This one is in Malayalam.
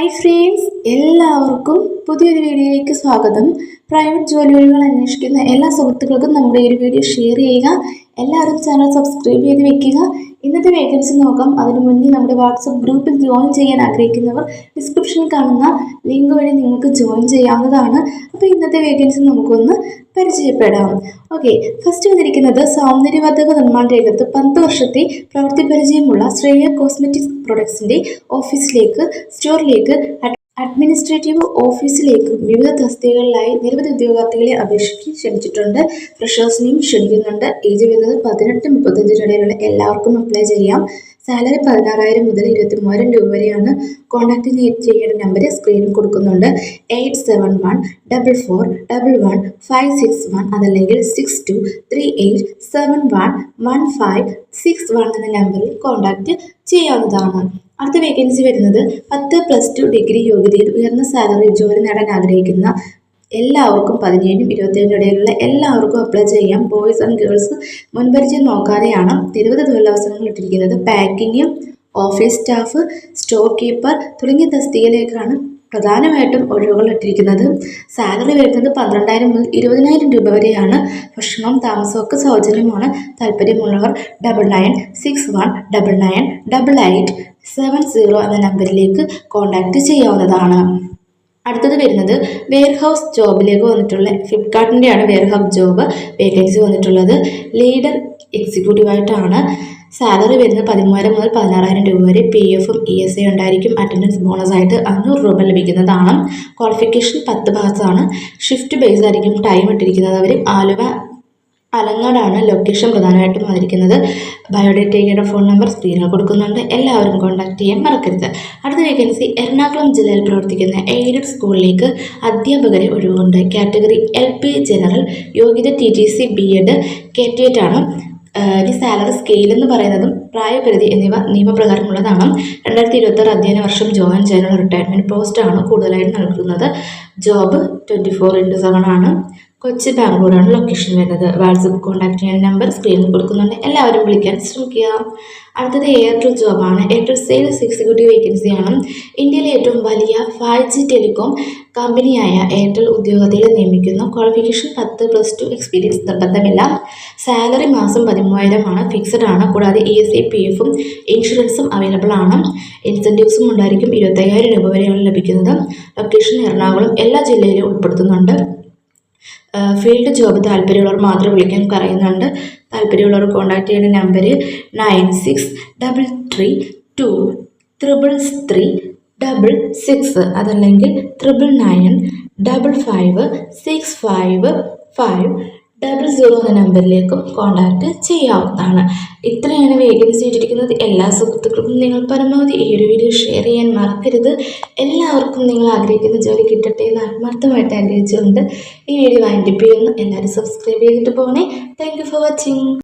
ഹായ് ഫ്രണ്ട്സ് എല്ലാവർക്കും പുതിയൊരു വീഡിയോയിലേക്ക് സ്വാഗതം. പ്രൈവറ്റ് ജോലി വഴികൾ അന്വേഷിക്കുന്ന എല്ലാ സുഹൃത്തുക്കൾക്കും നമ്മുടെ ഈ ഒരു വീഡിയോ ഷെയർ ചെയ്യുക. എല്ലാവരും ചാനൽ സബ്സ്ക്രൈബ് ചെയ്ത് വെക്കുക. ഇന്നത്തെ വേക്കൻസി നോക്കാം. അതിനു മുന്നേ നമ്മുടെ വാട്സപ്പ് ഗ്രൂപ്പിൽ ജോയിൻ ചെയ്യാൻ ആഗ്രഹിക്കുന്നവർ ഡിസ്ക്രിപ്ഷനിൽ കാണുന്ന ലിങ്ക് വഴി നിങ്ങൾക്ക് ജോയിൻ ചെയ്യാവുന്നതാണ്. അപ്പോൾ ഇന്നത്തെ വേക്കൻസി നമുക്കൊന്ന് പരിചയപ്പെടാം. ഓക്കെ ഫസ്റ്റ് വന്നിരിക്കുന്നത് സൗന്ദര്യവർദ്ധക നിർമ്മാണ രംഗത്ത് പത്ത് വർഷത്തെ പ്രവൃത്തി പരിചയമുള്ള ശ്രേയ കോസ്മെറ്റിക്സ് പ്രൊഡക്ട്സിന്റെ ഓഫീസിലേക്ക് സ്റ്റോറിലേക്ക് അഡ്മിനിസ്ട്രേറ്റീവ് ഓഫീസിലേക്ക് വിവിധ തസ്തികകളിലായി നിരവധി ഉദ്യോഗാർത്ഥികളെ അപേക്ഷിച്ച് ക്ഷണിച്ചിട്ടുണ്ട് ഫ്രഷേഴ്സിനെയും ക്ഷണിക്കുന്നുണ്ട് ഏജ് വരുന്നത് പതിനെട്ട് മുപ്പത്തഞ്ചിനിടയിലുള്ള എല്ലാവർക്കും അപ്ലൈ ചെയ്യാം. സാലറി പതിനാറായിരം മുതൽ ഇരുപത്തി മൂവായിരം രൂപ വരെയാണ് കോൺടാക്ട് ചെയ്യേണ്ട നമ്പർ സ്ക്രീനിൽ കൊടുക്കുന്നുണ്ട്. Eight seven one double four double one five six one അതല്ലെങ്കിൽ six two three eight seven one one five six one എന്ന നമ്പറിൽ കോൺടാക്റ്റ് ചെയ്യാവുന്നതാണ്. അടുത്ത വേക്കൻസി വരുന്നത് പത്ത് പ്ലസ് ടു ഡിഗ്രി യോഗ്യതയിൽ ഉയർന്ന സാലറി ജോലി നേടാൻ ആഗ്രഹിക്കുന്ന എല്ലാവർക്കും പതിനേഴും ഇരുപത്തേഴിനും ഇടയിലുള്ള എല്ലാവർക്കും അപ്ലൈ ചെയ്യാം. ബോയ്സ് ആൻഡ് ഗേൾസ് മുൻപരിചയം നോക്കാതെയാണ് നിരവധി തൊഴിലവസരങ്ങൾ ഇട്ടിരിക്കുന്നത്. Packing office staff store keeper തുടങ്ങിയ തസ്തികയിലേക്കാണ് പ്രധാനമായിട്ടും ഒഴിവുകൾ ഇട്ടിരിക്കുന്നത്. സാലറി വരുന്നത് പന്ത്രണ്ടായിരം മുതൽ ഇരുപതിനായിരം രൂപ വരെയാണ്. ഭക്ഷണവും താമസവും സൗജന്യമാണ്. താല്പര്യമുള്ളവർ double nine six one double nine double eight seven zero എന്ന നമ്പറിലേക്ക് കോൺടാക്റ്റ് ചെയ്യാവുന്നതാണ്. അടുത്തത് വരുന്നത് വെയർ ഹൗസ് ജോബിലേക്ക് വന്നിട്ടുള്ള ഫ്ലിപ്കാർട്ടിന്റെയാണ് വെയർ ഹൗസ് ജോബ് വേക്കൻസി വന്നിട്ടുള്ളത്. ലീഡർ എക്സിക്യൂട്ടീവായിട്ടാണ് സാലറി വരുന്നത് പതിമൂവായിരം മുതൽ പതിനാറായിരം രൂപ വരെ. പി എഫും ഇ എസ് ഐ ഉണ്ടായിരിക്കും. അറ്റൻഡൻസ് ബോണസായിട്ട് അഞ്ഞൂറ് രൂപ ലഭിക്കുന്നതാണ്. ക്വാളിഫിക്കേഷൻ പത്ത് പാസ്സാണ് ഷിഫ്റ്റ് ബേസ് ആയിരിക്കും ടൈം ഇട്ടിരിക്കുന്നത്. അവർ ആലുവ അലങ്ങാടാണ് ലൊക്കേഷൻ പ്രധാനമായിട്ടും വന്നിരിക്കുന്നത്. ബയോഡേറ്റയുടെ ഫോൺ നമ്പർ സ്ക്രീനിൽ കൊടുക്കുന്നുണ്ട്. എല്ലാവരും കോൺടാക്ട് ചെയ്യാൻ മറക്കരുത്. അടുത്ത വേക്കൻസി എറണാകുളം ജില്ലയിൽ പ്രവർത്തിക്കുന്ന എയ്ഡഡ് സ്കൂളിലേക്ക് അധ്യാപകരെ ഒഴിവുണ്ട്. കാറ്റഗറി എൽ പി ജനറൽ യോഗ്യത T T C B Ed കേറ്റേറ്റ് ആണ്. ഇനി സാലറി സ്കെയിൽ എന്ന് പറയുന്നതും പ്രായപരിധി എന്നിവ നിയമപ്രകാരമുള്ളതാണ്. രണ്ടായിരത്തി ഇരുപത്തി അധ്യയന വർഷം ജോയിൻ ചെയ്യാനുള്ള റിട്ടയർമെന്റ് പോസ്റ്റാണ് കൂടുതലായിട്ട് നൽകുന്നത്. Job twenty four into seven ആണ്. കൊച്ചി ബാംഗ്ലൂരാണ് ലൊക്കേഷൻ വരുന്നത്. വാട്സപ്പ് കോൺടാക്ട് ചെയ്യാൻ നമ്പർ സ്ക്രീനിൽ കൊടുക്കുന്നുണ്ട്. എല്ലാവരും വിളിക്കാൻ ശ്രമിക്കുക. അടുത്തത് എയർടെൽ ജോബാണ് എയർടെൽ സെയിൽസ് എക്സിക്യൂട്ടീവ് വേക്കൻസിയാണ് ഇന്ത്യയിലെ ഏറ്റവും വലിയ ഫൈവ് ജി ടെലികോം കമ്പനിയായ എയർടെൽ ഉദ്യോഗത്തിൽ നിയമിക്കുന്നു. ക്വാളിഫിക്കേഷൻ പത്ത് പ്ലസ് ടു എക്സ്പീരിയൻസ് നിർബന്ധമില്ല. സാലറി മാസം പതിമൂവായിരമാണ് ഫിക്സഡ് ആണ്. കൂടാതെ ഇ എസ് ഐ പി എഫും ഇൻഷുറൻസും അവൈലബിൾ ആണ്. ഇൻസെന്റീവ്സും ഉണ്ടായിരിക്കും. ഇരുപത്തയ്യായിരം രൂപ വരെയാണ് ലഭിക്കുന്നത്. ലൊക്കേഷൻ എറണാകുളം എല്ലാ ജില്ലയിലും ഉൾപ്പെടുത്തുന്നുണ്ട്. ഫീൽഡ് ജോബ് താല്പര്യമുള്ളവർ മാത്രം വിളിക്കാൻ പറയുന്നുണ്ട്. താല്പര്യമുള്ളവർ കോൺടാക്ട് ചെയ്യുന്ന number nine six double three two triple three double six അതല്ലെങ്കിൽ triple nine double five six five five double zero എന്ന നമ്പറിലേക്കും കോൺടാക്റ്റ് ചെയ്യാവുന്നതാണ്. ഇത്രയാണ് വേഗൻസി ഇട്ടിരിക്കുന്നത്. എല്ലാ സുഹൃത്തുക്കൾക്കും നിങ്ങൾ പരമാവധി ഈ ഒരു വീഡിയോ ഷെയർ ചെയ്യാൻ മറക്കരുത്. എല്ലാവർക്കും നിങ്ങൾ ആഗ്രഹിക്കുന്ന ജോലി കിട്ടട്ടെ എന്ന് ആത്മാർത്ഥമായിട്ട് ആഗ്രഹിച്ചുകൊണ്ട് ഈ വീഡിയോ വാങ്ങിപ്പിക്കുന്നു എല്ലാവരും സബ്സ്ക്രൈബ് ചെയ്തിട്ട് പോകണേ. Thank for watching